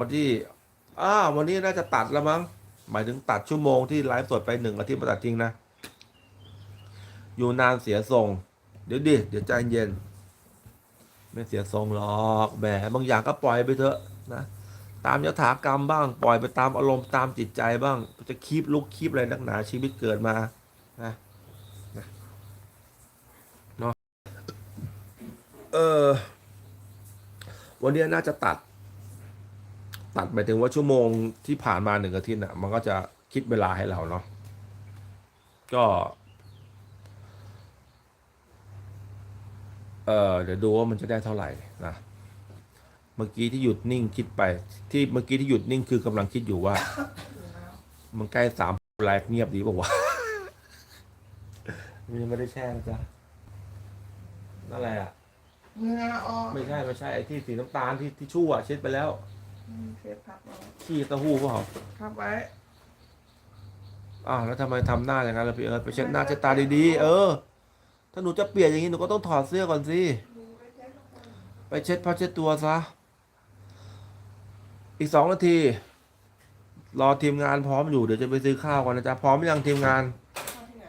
วันที่อ้าววันนี้น่าจะตัดแล้วมั้ง หมายถึงตัดชั่วโมงที่ไลฟ์สดไปหนึ่งอาทิตย์มาตัดจริงนะ อยู่นานเสียทรง เดี๋ยวดิ เดี๋ยวใจเย็น ไม่เสียทรงหรอกแหมบางอย่างก็ปล่อยไปเถอะนะ ตามยถากรรมบ้าง ปล่อยไปตามอารมณ์ตามจิตใจบ้าง จะคีบลุกคีบอะไรนักหนาชีวิตเกิดมา นะนะเนาะ เออ วันนี้น่าจะตัด ตัดหมายถึงว่าชั่วโมงที่ผ่านมาหนึ่งอาทิตย์น่ะ มันก็จะคิดเวลาให้เราเนาะก็เออเดี๋ยวดูว่ามันจะได้เท่าไหร่นะเมื่อกี้ที่หยุดนิ่งคิดไป ที่เมื่อกี้ที่หยุดนิ่งคือกำลังคิดอยู่ว่า มันใกล้สามไลฟ์เงียบดีป่าวะมันยังไม่ได้แช่นะจ๊ะนั่นแหละอะเนื้อออกไม่ใช่ไม่ใช่ไอ้ที่สีน้ำตาลที่ที่ชั่วเช็ดไปแล้วอืม เทปพับเอาขี้เต้าหู้เปล่าพับไว้อ้าวแล้วทำไมทำหน้าอย่างนั้นล่ะพี่เอิร์ธไปเช็ดหน้าเช็ดตาดีๆเออ ถ้าหนูจะเปลี่ยนอย่างนี้หนูก็ต้องถอดเสื้อก่อนสิไปเช็ดผ้าเช็ดตัวซะอีกสองนาที รอทีมงานพร้อมอยู่เดี๋ยวจะไปซื้อข้าวก่อนนะจ๊ะพร้อมหรือยังทีมงานเข้าที่ไหน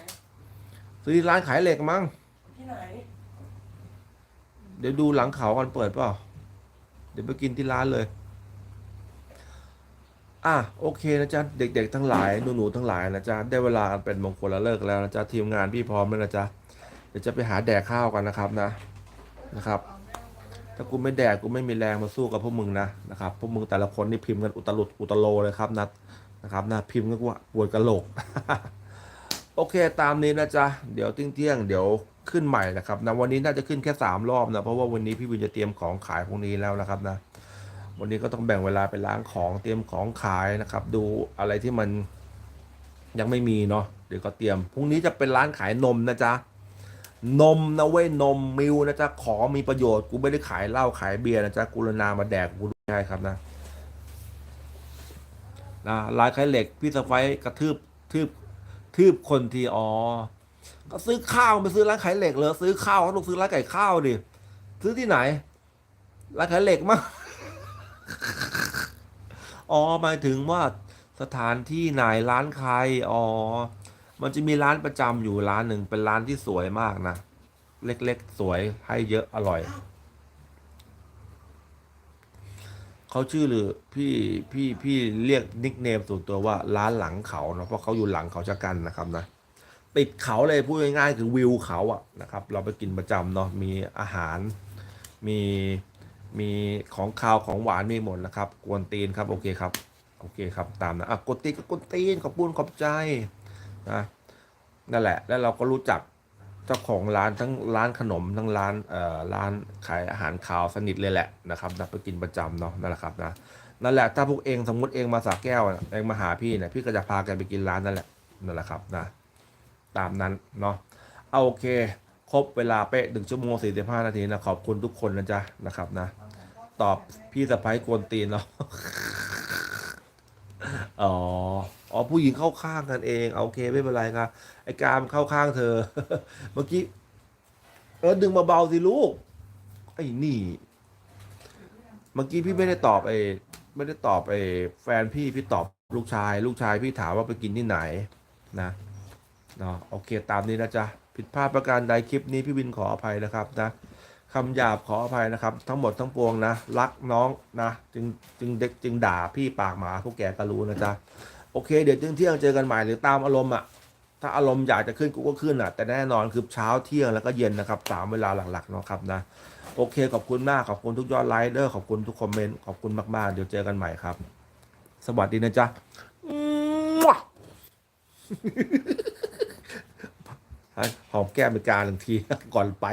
ซื้อที่ร้านขายเหล็กมั้งที่ไหนเดี๋ยวดูหลังเขาก่อนเปิดเปล่าเดี๋ยวไปกินที่ร้านเลย อะโอเคนะจ๊ะเด็กๆทั้งหลายหนูๆทั้งหลายนะจ๊ะได้เวลาเป็นมงคลแล้วเลิกแล้วนะจ๊ะทีมงานพี่พร้อมแล้วนะจ๊ะเดี๋ยวจะไปหาแดกข้าวกันนะครับนะนะครับ ถ้ากูไม่แดกกูไม่มีแรงมาสู้กับพวกมึงนะนะครับพวกมึงแต่ละคนนี่พิมพ์กันอุตลุดอุตโลเลยครับนัดนะครับนะพิมพ์กันว่าปวดกระโหลก โอเคตามนี้นะจ๊ะเดี๋ยวเที่ยงเดี๋ยวขึ้นใหม่นะครับนะวันนี้น่าจะขึ้นแค่สามรอบนะเพราะว่าวันนี้พี่วินจะเตรียมของขายพวกนี้แล้วนะครับนะ วันนี้ก็ต้องแบ่งเวลาไปล้างของเตรียมของขายนะครับ ดูอะไรที่มันยังไม่มีเนาะเดี๋ยวก็เตรียมพรุ่งนี้จะเป็นร้านขายนมนะจ๊ะนมนะเว้ยนมมิวนะจ๊ะขอมีประโยชน์กูไม่ได้ขายเหล้าขายเบียร์นะจ๊ะกุลนามาแดกกูด้วยครับนะนะลายขายเหล็กพี่สะไฟกระทืบทืบทืบคนทีอ๋อก็ซื้อข้าวไปซื้อร้านขายเหล็กเลยซื้อข้าวต้องซื้อร้านไก่ข้าวดิซื้อที่ไหนร้านขายเหล็กมั้ง อ๋อหมายถึงว่าสถานที่ไหนร้านใครอ๋อ มันจะมีร้านประจำอยู่ร้านหนึ่งเป็นร้านที่สวยมากนะ เล็กๆ สวยให้เยอะอร่อยเขาชื่อหรือพี่พี่พี่เรียกนิกเนมส่วนตัวว่าร้านหลังเขาเนาะเพราะเขาอยู่หลังเขาชะกันนะครับนะติดเขาเลยพูดง่ายๆคือวิวเขาอะนะครับ เราไปกินประจำเนาะมีอาหารมี มีของคาวของหวานมีหมดนะครับ กวนตีนครับโอเคครับโอเคครับตามนะอะกวนตีนก็กวนตีนขอบคุญขอบใจนะนั่นแหละ แล้วเราก็รู้จักเจ้าของร้านทั้งร้านขนมทั้งร้านเอ่อร้านขายอาหารคาวสนิทเลยแหละนะครับนะไปกินประจำเนาะนั่นแหละครับนะนั่นแหละถ้าพวกเองสมมติเองมาสาแก้วเองมาหาพี่เนี่ยพี่ก็จะพาแกไปกินร้านนั่นแหละนั่นแหละครับนะตามนั้นเนาะเอาโอเค ครบเวลาเป๊ะหนึ่งชั่วโมงสี่สิบห้านาทีนะขอบคุณทุกคนนะจ๊ะนะครับนะ ตอบพี่สะพ้ายกวนตีนเนาะอ๋ออ๋อผู้หญิงเข้าข้างกันเองเอาโอเคไม่เป็นไรครับไอ้กามเข้าข้างเธอ เมื่อกี้เออดึงเบาๆสิลูกไอ้นี่ เมื่อกี้พี่ไม่ได้ตอบไอ้ไม่ได้ตอบไอ้แฟนพี่พี่ตอบลูกชาย ลูกชายพี่ถามว่าไปกินที่ไหนนะ นาะโอเคตามนี้นะจ๊ะผิดพลาดประการใดคลิปนี้พี่วินขออภัยนะครับนะคำหยาบขออภัยนะครับ ทั้งหมดทั้งปวงนะ รักน้องนะจึงจึงเด็กจึงด่าพี่ปากหมาพวกแกก็รู้นะจ๊ะโอเค เดี๋ยวเที่ยงเจอกันใหม่หรือตามอารมณ์อะถ้าอารมณ์อยากจะขึ้นกูก็ขึ้นอะแต่แน่นอนคือเช้าเที่ยงแล้วก็เย็นนะครับสามเวลาหลักๆเนาะครับนะโอเค ขอบคุณมากขอบคุณทุกยอดไลค์เด้อขอบคุณทุกคอมเมนต์ขอบคุณมากๆ เดี๋ยวเจอกันใหม่ครับ สวัสดีนะจ๊ะ หอมแก้มเป็นการหนึ่งทีก่อนไป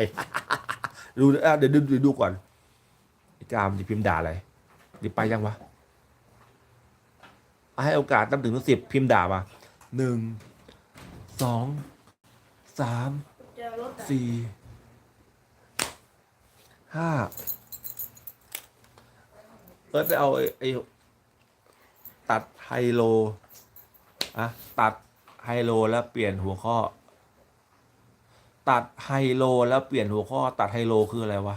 ดูเดี๋ยวดูดูก่อนไอ้กามจะพิมพ์ด่าอะไรดีไปยังวะให้โอกาสนับถึงถึงสิบพิมพ์ด่ามาหนึ่งสองสามสี่ห้าเอิร์ธไปเอาไอ้ไอ้ตัดไฮโลอะตัดไฮโลแล้วเปลี่ยนหัวข้อ ตัดไฮโลแล้วเปลี่ยนหัวข้อตัดไฮโลคืออะไรวะ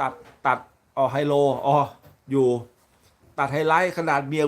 ตัดตัดอ๋อไฮโลอ๋ออยู่ ตัดไฮไลท์ขนาดเมีย